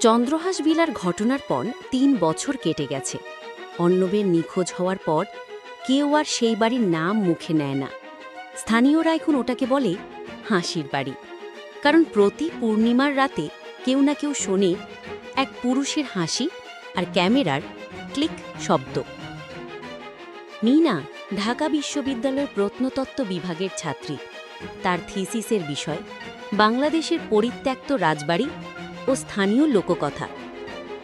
চন্দ্রহাস বিলার ঘটনার পর তিন বছর কেটে গেছে। অন্নবের নিখোঁজ হওয়ার পর কেউ আর সেই বাড়ির নাম মুখে নেয় না। স্থানীয়রা এখন ওটাকে বলে হাসির বাড়ি। কারণ প্রতি পূর্ণিমার রাতে কেউ না কেউ শোনে এক পুরুষের হাসি আর ক্যামেরার ক্লিক শব্দ। মিনা, ঢাকা বিশ্ববিদ্যালয়ের প্রত্নতত্ত্ব বিভাগের ছাত্রী। তার থিসিসের বিষয়, বাংলাদেশের পরিত্যক্ত রাজবাড়ি ও স্থানীয় লোককথা।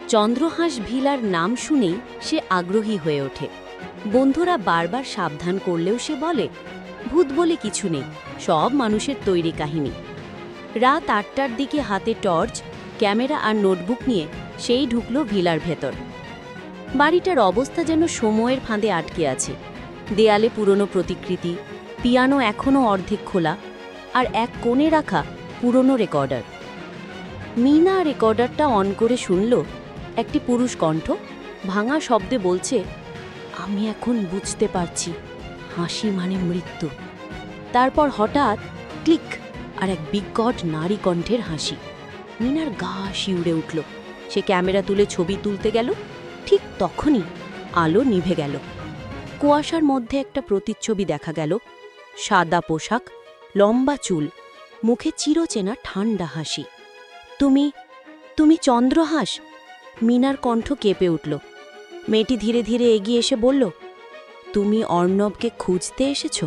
চন্দ্রহাঁস ভিলার নাম শুনেই সে আগ্রহী হয়ে ওঠে। বন্ধুরা বারবার সাবধান করলেও সে বলে, ভূত বলে কিছু নেই, সব মানুষের তৈরি কাহিনী। রাত আটটার দিকে হাতে টর্চ, ক্যামেরা আর নোটবুক নিয়ে সেই ঢুকল ভিলার ভেতর। বাড়িটার অবস্থা যেন সময়ের ফাঁদে আটকে আছে। দেয়ালে পুরনো প্রতিকৃতি, পিয়ানো এখনও অর্ধেক খোলা, আর এক কোণে রাখা পুরনো রেকর্ডার। মিনা রেকর্ডারটা অন করে শুনল। একটি পুরুষ কণ্ঠ, ভাঙা শব্দে বলছে, আমি এখন বুঝতে পারছি, হাসি মানে মৃত্যু। তারপর হঠাৎ ক্লিক আর এক বিকট নারী কণ্ঠের হাসি। মিনার গা শিউড়ে উঠল। সে ক্যামেরা তুলে ছবি তুলতে গেল। ঠিক তখনই আলো নিভে গেল। কুয়াশার মধ্যে একটা প্রতিচ্ছবি দেখা গেল। সাদা পোশাক, লম্বা চুল, মুখে চিরচেনা ঠান্ডা হাসি। তুমি তুমি চন্দ্রহাস? মিনার কণ্ঠ কেঁপে উঠল। মেয়েটি ধীরে ধীরে এগিয়ে এসে বলল, তুমি অর্ণবকে খুঁজতে এসেছ?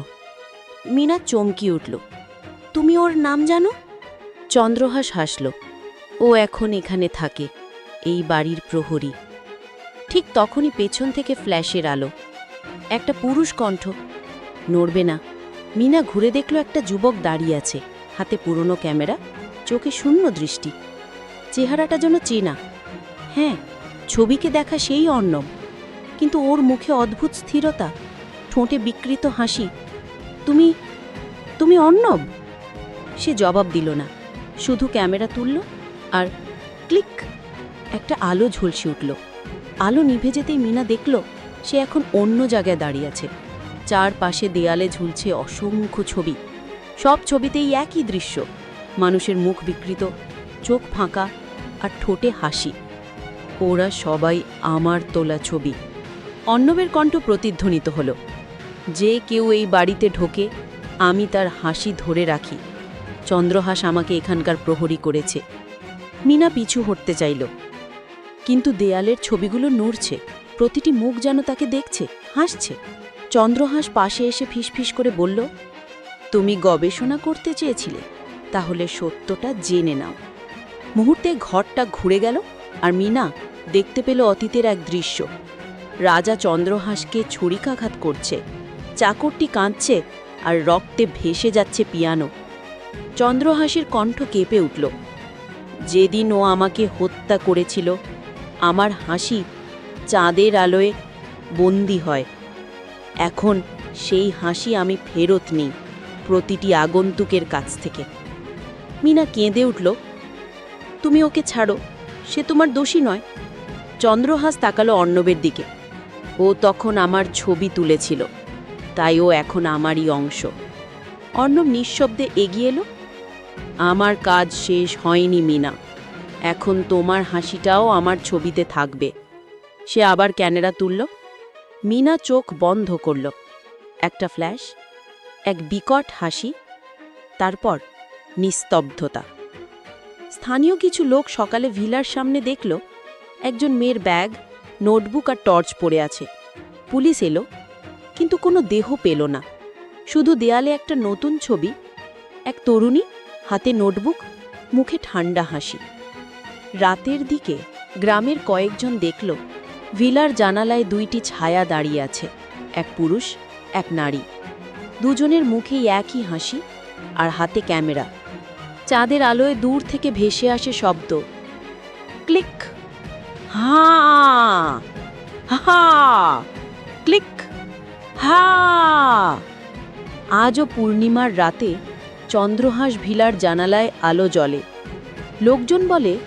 মিনা চমকি উঠল, তুমি ওর নাম জানো? চন্দ্রহাস হাসল, ও এখন এখানে থাকে, এই বাড়ির প্রহরী। ঠিক তখনই পেছন থেকে ফ্ল্যাশের আলো, একটা পুরুষ কণ্ঠ, নড়বে না। মিনা ঘুরে দেখল একটা যুবক দাঁড়িয়ে আছে, হাতে পুরনো ক্যামেরা। চোখে শূন্য দৃষ্টি। চেহারাটা যেন চেনা। হ্যাঁ ছবিকে দেখা সেই অর্ণব কিন্তু ওর মুখে অদ্ভুত স্থিরতা, ঠোঁটে বিকৃত হাসি। তুমি তুমি অর্ণব সে জবাব দিল না। শুধু ক্যামেরা তুলল আর ক্লিক! একটা আলো ঝলসে উঠল। আলো নিভে যেতেই মিনা দেখল, সে এখন অন্য জায়গায় দাঁড়িয়ে আছে। চারপাশে দেয়ালে ঝুলছে অসংখ্য ছবি। সব ছবিতেই একই দৃশ্য। মানুষের মুখ বিকৃত, চোখ ফাঁকা আর ঠোঁটে হাসি। ওরা সবাই আমার তোলা ছবি। অন্নবের কণ্ঠ প্রতিধ্বনিত হল। যে কেউ এই বাড়িতে ঢোকে, আমি তার হাসি ধরে রাখি। চন্দ্রহাস আমাকে এখানকার প্রহরী করেছে। মিনা পিছু হটতে চাইল। কিন্তু দেয়ালের ছবিগুলো নড়ছে। প্রতিটি মুখ যেন তাকে দেখছে, হাসছে। চন্দ্রহাস পাশে এসে ফিসফিস করে বলল, তুমি গবেষণা করতে চেয়েছিলে? তাহলে সত্যটা জেনে নাও। মুহূর্তে ঘরটা ঘুরে গেল আর মিনা দেখতে পেল অতীতের এক দৃশ্য। রাজা চন্দ্রহাসকে ছুরিকাঘাত করছে, চাকরটি কাঁদছে আর রক্তে ভেসে যাচ্ছে পিয়ানো। চন্দ্রহাসের কণ্ঠ কেঁপে উঠল, যেদিন ও আমাকে হত্যা করেছিল, আমার হাসি চাঁদের আলোয় বন্দি হয়। এখন সেই হাসি আমি ফেরত নিই প্রতিটি আগন্তুকের কাছ থেকে। মিনা কেঁদে উঠল, তুমি ওকে ছাড়ো, সে তোমার দোষী নয়। চন্দ্রহাস তাকালো অর্ণবের দিকে। ও তখন আমার ছবি তুলেছিল, তাই ও এখন আমারই অংশ। অর্ণব নিঃশব্দে এগিয়ে এলো, আমার কাজ শেষ হয়নি মিনা, এখন তোমার হাসিটাও আমার ছবিতে থাকবে। সে আবার ক্যানেরা তুলল, মিনা চোখ বন্ধ করল, একটা ফ্ল্যাশ, এক বিকট হাসি, তারপর নিস্তব্ধতা। স্থানীয় কিছু লোক সকালে ভিলার সামনে দেখল, একজন মেয়ের ব্যাগ, নোটবুক আর টর্চ পড়ে আছে। পুলিশ এলো, কিন্তু কোনো দেহ পেল না। শুধু দেয়ালে একটা নতুন ছবি, এক তরুণী হাতে নোটবুক, মুখে ঠান্ডা হাসি। রাতের দিকে গ্রামের কয়েকজন দেখল, ভিলার জানালায় দুইটি ছায়া দাঁড়িয়ে আছে, এক পুরুষ, এক নারী। দুজনের মুখেই একই হাসি আর হাতে ক্যামেরা। চাঁদের আলোয় দূর থেকে ভেসে আসে শব্দ। ক্লিক। হা। হা। ক্লিক। হা। আজও পূর্ণিমার রাতে চন্দ্রহাঁস ভিলার জানালায় আলো জ্বলে। লোকজন বলে,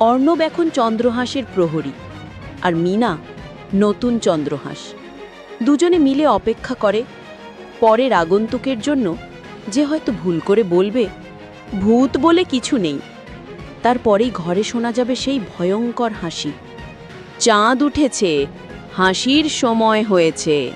অর্ণব এখন চন্দ্রহাঁসের প্রহরী আর মিনা নতুন চন্দ্রহাঁস। দুজনে মিলে অপেক্ষা করে পরের আগন্তুকের জন্য যে হয়তো ভুল করে বলবে ভূত বলে কিছু নেই। তারপরেই ঘরে শোনা যাবে সেই ভয়ঙ্কর হাসি। চাঁদ উঠেছে, হাসির সময় হয়েছে।